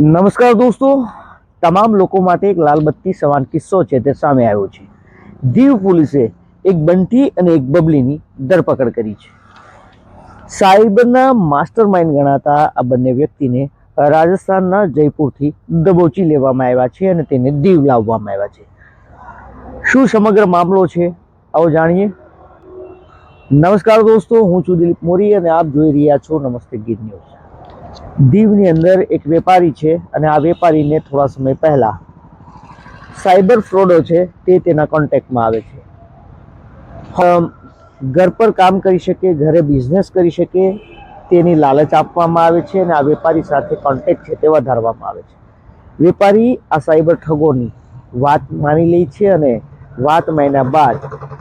નમસ્કાર દોસ્તો. તમામ લોકો માટે એક લાલબત્તી સમાન કિસ્સો છે તે સામે આવ્યો છે. દીવ પોલીસે એક બંટી અને એક બબલીની ધરપકડ કરી છે. સાયબરના માસ્ટર માઇન્ડ ગણાતા આ બંને વ્યક્તિને રાજસ્થાનના જયપુરથી દબોચી લેવામાં આવ્યા છે અને તેને દીવ લાવવામાં આવ્યા છે. શું સમગ્ર મામલો છે? આવો જાણીએ. નમસ્કાર દોસ્તો, હું છું દિલીપ મોરી અને આપ જોઈ રહ્યા છો નમસ્તે ગીત ન્યૂઝ. દીવની અંદર એક વેપારી છે અને આ વેપારીને થોડા સમય પહેલાં સાયબર ફ્રોડો છે તે તેના કોન્ટેક્ટમાં આવે છે. ઘર પર કામ કરી શકે, ઘરે બિઝનેસ કરી શકે, તેની લાલચ આપવામાં આવે છે અને આ વેપારી સાથે કોન્ટેક્ટ છે તે વધારવામાં આવે છે. વેપારી આ સાયબર ઠગોની વાત માની લે છે અને વાત માન્યા બાદ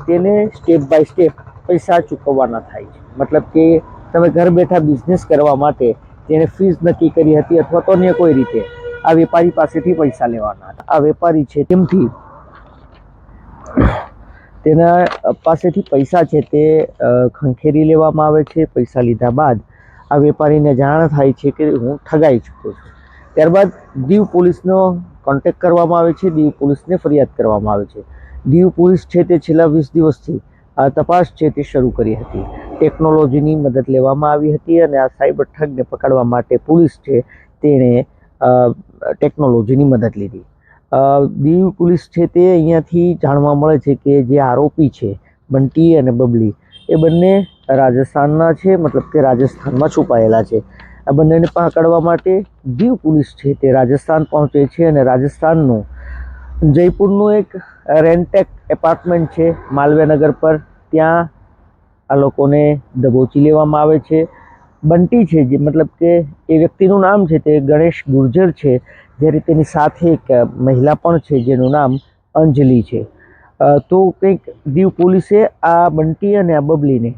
તેને સ્ટેપ બાય સ્ટેપ પૈસા ચૂકવવાના થાય છે. મતલબ કે તમે ઘર બેઠા બિઝનેસ કરવા માટે તેને ફીસ નક્કી કરી હતી અથવા તો અન્ય કોઈ રીતે આ વેપારી પાસેથી પૈસા લેવાના હતા. આ વેપારી છે તેમથી તેના પાસેથી પૈસા છે તે ખંખેરી લેવામાં આવે છે, પૈસા લીધા બાદ આ વેપારીને જાણ થાય છે કે હું ઠગાઈ ચૂક્યો છું. ત્યારબાદ દીવ પોલીસનો કોન્ટેક કરવામાં આવે છે, દીવ પોલીસને ફરિયાદ કરવામાં આવે છે. દીવ પોલીસ છે તે છેલ્લા વીસ દિવસથી આ તપાસ છે તે શરૂ કરી હતી. ટેકનોલોજીની મદદ લેવામાં આવી હતી અને આ સાયબર ઠગને પકડવા માટે પોલીસ છે તેણે ટેકનોલોજીની મદદ લીધી. દીવ પોલીસ છે તે અહીંયાથી જાણવા મળે છે કે જે આરોપી છે, બંટી અને બબલી, એ બંને રાજસ્થાનના છે, મતલબ કે રાજસ્થાનમાં છુપાયેલા છે. આ બંનેને પકડવા માટે દીવ પોલીસ છે તે રાજસ્થાન પહોંચે છે અને રાજસ્થાનનું જયપુરનું એક રેન્ટેક એપાર્ટમેન્ટ છે માલવ્યનગર પર. ત્યાં આ લોકોને દબોચી લેવામાં આવે છે. બંટી છે જે મતલબ કે એ વ્યક્તિનું નામ છે તે ગણેશ ગુર્જર છે જ્યારે તેની સાથે એક મહિલા પણ છે જેનું નામ અંજલિ છે. તો કંઈક દીવ પોલીસે આ બંટી અને આ બબલીને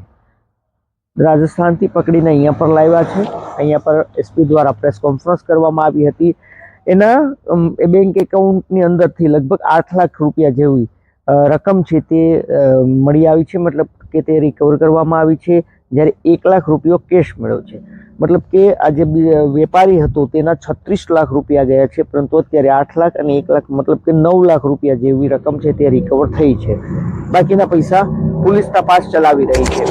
રાજસ્થાનથી પકડીને અહીંયા પર લાવ્યા છે. અહીંયા પર એસપી દ્વારા પ્રેસ કોન્ફરન્સ કરવામાં આવી હતી. એના એ બેંક એકાઉન્ટની અંદરથી લગભગ આઠ લાખ રૂપિયા જેવી રકમ છે તે મળી આવી છે. મતલબ કે તે રિકવર કરવામાં આવી છે, જ્યારે એક લાખ રૂપિયો કેશ મળ્યો છે. મતલબ કે આ જે વેપારી હતો તેના છત્રીસ લાખ રૂપિયા ગયા છે, પરંતુ અત્યારે આઠ લાખ અને એક લાખ, મતલબ કે નવ લાખ રૂપિયા જેવી રકમ છે તે રિકવર થઈ છે. બાકીના પૈસા પોલીસ તપાસ ચલાવી રહી છે.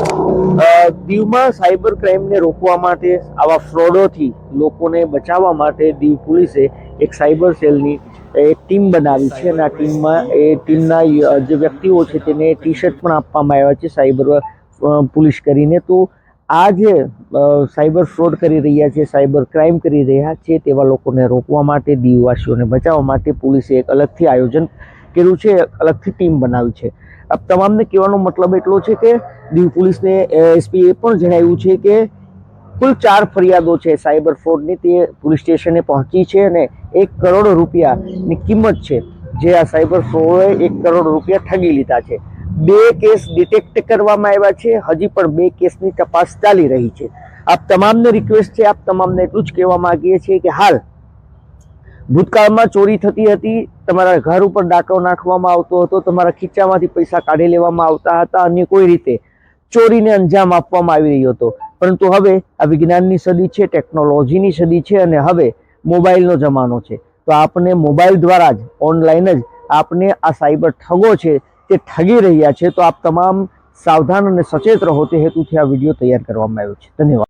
દીવમાં સાયબર ક્રાઇમને રોકવા માટે આવા ફ્રોડોથી લોકોને બચાવવા માટે દીવ પોલીસે એક સાયબર સેલની એક ટીમ બનાવી છે અને આ ટીમમાં એ ટીમના જે વ્યક્તિઓ છે તેને ટી શર્ટ પણ આપવામાં આવ્યા છે સાયબર પોલીસ કરીને. તો આ જે સાયબર ફ્રોડ કરી રહ્યા છે, સાયબર ક્રાઇમ કરી રહ્યા છે તેવા લોકોને રોકવા માટે દીવવાસીઓને બચાવવા માટે પોલીસે એક અલગથી આયોજન કર્યું છે અલગથી ટીમ બનાવી છે. આ તમામને કહેવાનો મતલબ એટલો છે કે દીવ પોલીસને એસપીએ પણ જણાવ્યું છે કે કુલ ચાર ફરિયાદો છે સાયબર ફ્રોડની, તે પોલીસ સ્ટેશને પહોંચી છે અને એક કરોડ રૂપિયાની કિંમત છે. જે આ સાયબર ફ્રોડે એક કરોડ રૂપિયા ઠગી લીધા છે. બે કેસ ડિટેક્ટ કરવામાં આવ્યા છે. હજી પણ બે કેસની તપાસ ચાલી રહી છે. આપ તમામને રિક્વેસ્ટ છે, આપ તમામને એટલું જ કહેવા માગીએ છીએ કે હાલ ભૂતકાળમાં ચોરી થતી હતી, તમારા ઘર ઉપર ડાકો નાખવામાં આવતો હતો, તમારા ખીચામાંથી પૈસા કાઢી લેવામાં આવતા હતા અન્ય કોઈ રીતે ચોરીને અંજામ આપવામાં આવી રહ્યો હતો. પરંતુ હવે આ વિજ્ઞાનની સદી છે, ટેકનોલોજીની સદી છે અને હવે મોબાઈલનો જમાનો છે. તો આપને મોબાઈલ દ્વારા જ, ઓનલાઈન જ આપને આ સાયબર ઠગો છે તે ઠગી રહ્યા છે. તો આપ તમામ સાવધાન અને સચેત રહો તે હેતુથી આ વીડિયો તૈયાર કરવામાં આવ્યો છે. ધન્યવાદ.